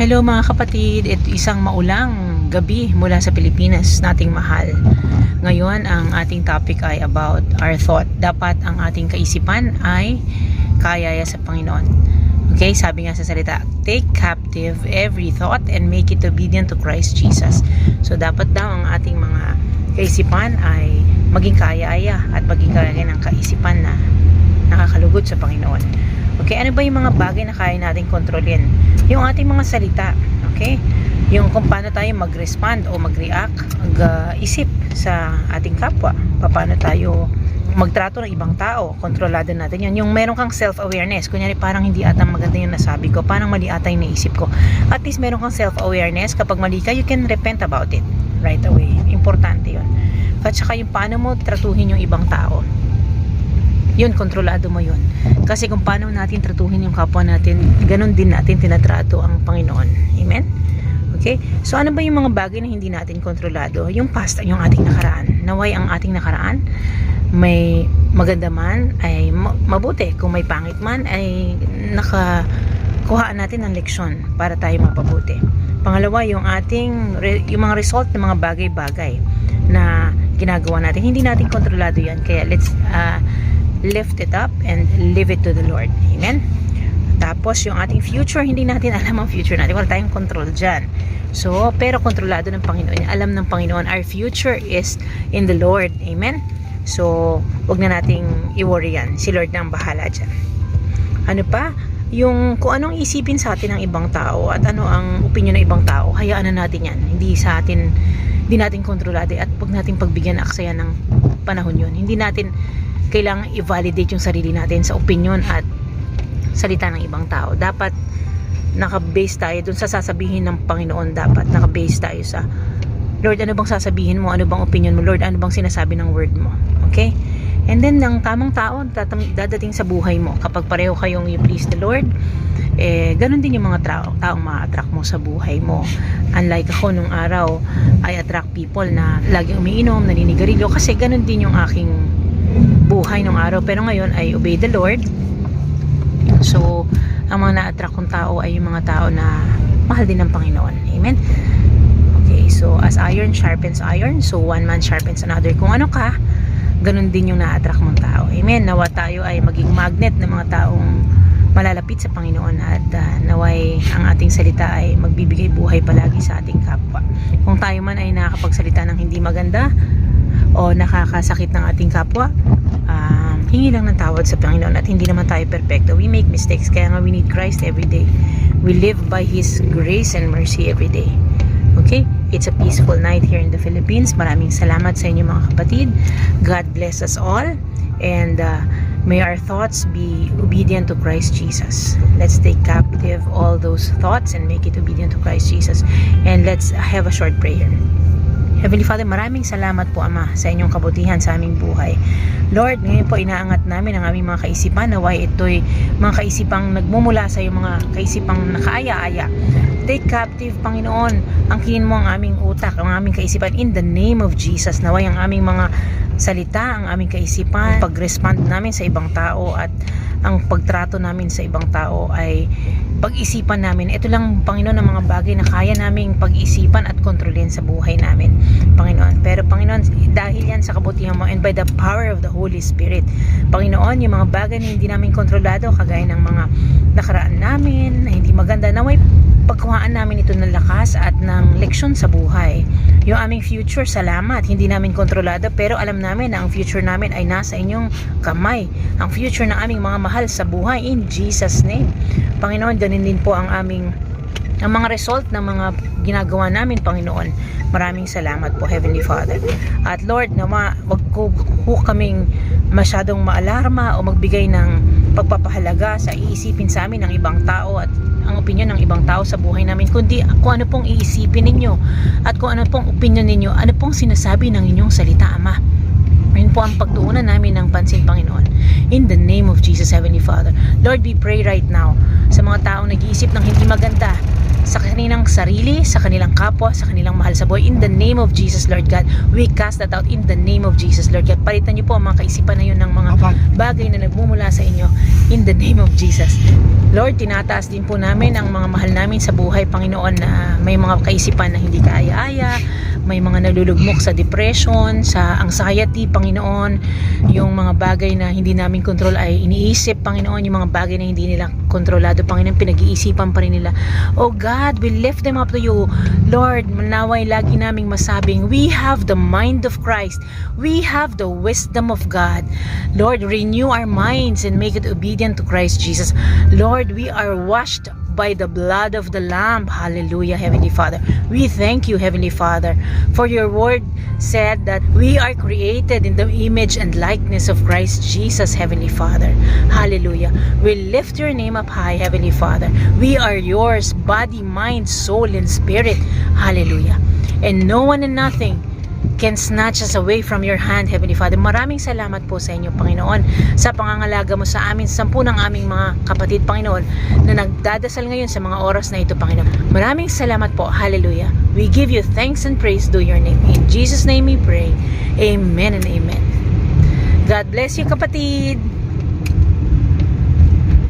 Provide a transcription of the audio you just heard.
Hello mga kapatid, ito isang maulang gabi mula sa Pilipinas nating mahal. Ngayon ang ating topic ay about our thought. Dapat ang ating kaisipan ay kayaya sa Panginoon. Okay, sabi nga sa salita, take captive every thought and make it obedient to Christ Jesus. So dapat daw ang ating mga kaisipan ay maging kayaya at maging kaya ng kaisipan na nakakalugod sa Panginoon. Okay, ano ba yung mga bagay na kaya nating kontrolin? Yung ating mga salita, okay? Yung kung paano tayo mag-respond o mag-react, mag-isip sa ating kapwa. Paano tayo magtrato ng ibang tao. Kontrolado natin yun. Yung meron kang self-awareness. Kunyari parang hindi ata maganda yung nasabi ko. Parang mali ata yung naisip ko. At least meron kang self-awareness. Kapag mali ka, you can repent about it right away. Importante yun. At saka yung paano mo tratuhin yung ibang tao yun, kontrolado mo yun. Kasi kung paano natin tratuhin yung kapwa natin, ganun din natin tinatrato ang Panginoon. Amen? Okay? So, ano ba yung mga bagay na hindi natin kontrolado? Yung past, yung ating nakaraan. Naway ang ating nakaraan, may maganda man, ay ma- mabuti. Kung may pangit man, ay nakakuhaan natin ng leksyon para tayo mapabuti. Pangalawa, yung ating, yung mga result ng mga bagay-bagay na ginagawa natin. Hindi natin kontrolado yan. Kaya let's, uh, lift it up and leave it to the Lord. Amen? Tapos, yung ating future, hindi natin alam ang future natin. Wala tayong control dyan. So, pero kontrolado ng Panginoon. Alam ng Panginoon, our future is in the Lord. Amen? So, wag na nating i-worry yan. Si Lord na ang bahala dyan. Ano pa? Yung kung anong isipin sa atin ng ibang tao at ano ang opinion ng ibang tao, hayaan na natin yan. Hindi sa atin, hindi natin kontrolado at wag natin pagbigyan aksaya ng panahon yun. Hindi natin kailangan i-validate yung sarili natin sa opinion at salita ng ibang tao. Dapat naka-base tayo dun sa sasabihin ng Panginoon. Dapat naka-base tayo sa Lord, ano bang sasabihin mo? Ano bang opinion mo? Lord, ano bang sinasabi ng word mo? Okay? And then, ang tamang tao dadating sa buhay mo. Kapag pareho kayong you please the Lord, eh, ganun din yung mga tao, taong ma-attract mo sa buhay mo. Unlike ako nung araw, I attract people na laging umiinom, naninigarilyo, kasi ganun din yung aking buhay nung araw. Pero ngayon ay obey the Lord. So, ang mga na-attract kong tao ay yung mga tao na mahal din ng Panginoon. Amen? Okay, so as iron sharpens iron, so one man sharpens another. Kung ano ka, ganun din yung na-attract mong tao. Amen? Nawa tayo ay maging magnet ng mga taong malalapit sa Panginoon at uh, naway ang ating salita ay magbibigay buhay palagi sa ating kapwa. Kung tayo man ay nakakapagsalita ng hindi maganda o nakakasakit ng ating kapwa, um, hingi lang ng tawad sa Panginoon at hindi naman tayo perfecto. We make mistakes, kaya nga we need Christ every day. We live by His grace and mercy every day. Okay? It's a peaceful night here in the Philippines. Maraming salamat sa inyo mga kapatid. God bless us all. And uh, may our thoughts be obedient to Christ Jesus. Let's take captive all those thoughts and make it obedient to Christ Jesus. And let's have a short prayer. Heavenly Father, maraming salamat po Ama sa inyong kabutihan sa aming buhay. Lord, ngayon po inaangat namin ang aming mga kaisipan naway ito'y mga kaisipang nagmumula sa iyong mga kaisipang nakaaya-aya. Take captive, Panginoon, angkinin mo ang aming utak, ang aming kaisipan in the name of Jesus. Naway ang aming mga salita, ang aming kaisipan, pag-respond namin sa ibang tao at ang pagtrato namin sa ibang tao ay pag-isipan namin. Ito lang, Panginoon, ang mga bagay na kaya naming pag-isipan at kontrolin sa buhay namin, Panginoon. Pero, Panginoon, dahil yan sa kabutihan mo and by the power of the Holy Spirit, Panginoon, yung mga bagay na hindi namin kontrolado, kagaya ng mga nakaraan namin, na hindi maganda, na may pagkuhaan namin ito ng lakas at ng leksyon sa buhay. Yung aming future, salamat. Hindi namin kontrolado pero alam namin na ang future namin ay nasa inyong kamay. Ang future ng aming mga mahal sa buhay in Jesus name. Panginoon, ganun din po ang aming ang mga result ng mga ginagawa namin, Panginoon. Maraming salamat po, Heavenly Father. At Lord, nawa, wag ko ho kaming masyadong maalarma o magbigay ng pagpapahalaga sa iisipin sa amin ng ibang tao at ang opinion ng ibang tao sa buhay namin, kundi kung ano pong iisipin ninyo at kung ano pong opinion ninyo, ano pong sinasabi ng inyong salita, Ama. Yun po ang pagtuunan namin ng pansin. In the name of Jesus, Heavenly Father. Lord, we pray right now sa mga taong nag-iisip ng hindi maganda sa kanilang sarili, sa kanilang kapwa, sa kanilang mahal sa buhay. In the name of Jesus, Lord God, we cast that out in the name of Jesus, Lord God. Palitan niyo po ang mga kaisipan na yun ng mga bagay na nagmumula sa inyo in the name of Jesus. Lord, tinataas din po namin ang mga mahal namin sa buhay, Panginoon, na may mga kaisipan na hindi kaaya-aya, may mga nalulugmok sa depression, sa anxiety, Panginoon, yung mga bagay na hindi namin kontrol ay iniisip, Panginoon, yung mga bagay na hindi nila kontrolado, Panginoon, pinag-iisipan pa rin nila. Oh God, we lift them up to you. Lord, manaway lagi naming masabing, we have the mind of Christ. We have the wisdom of God. Lord, renew our minds and make it obedient to Christ Jesus. Lord, we are washed by the blood of the Lamb. Hallelujah, Heavenly Father. We thank you, Heavenly Father, for your word said that we are created in the image and likeness of Christ Jesus, Heavenly Father. Hallelujah. We lift your name up high, Heavenly Father. We are yours, body, mind, soul, and spirit. Hallelujah. And no one and nothing can snatch us away from your hand, Heavenly Father. Maraming salamat po sa inyo, Panginoon, sa pangangalaga mo sa amin, sampu ng aming mga kapatid, Panginoon, na nagdadasal ngayon sa mga oras na ito, Panginoon. Maraming salamat po. Hallelujah. We give you thanks and praise to your name. In Jesus' name we pray. Amen and amen. God bless you, kapatid.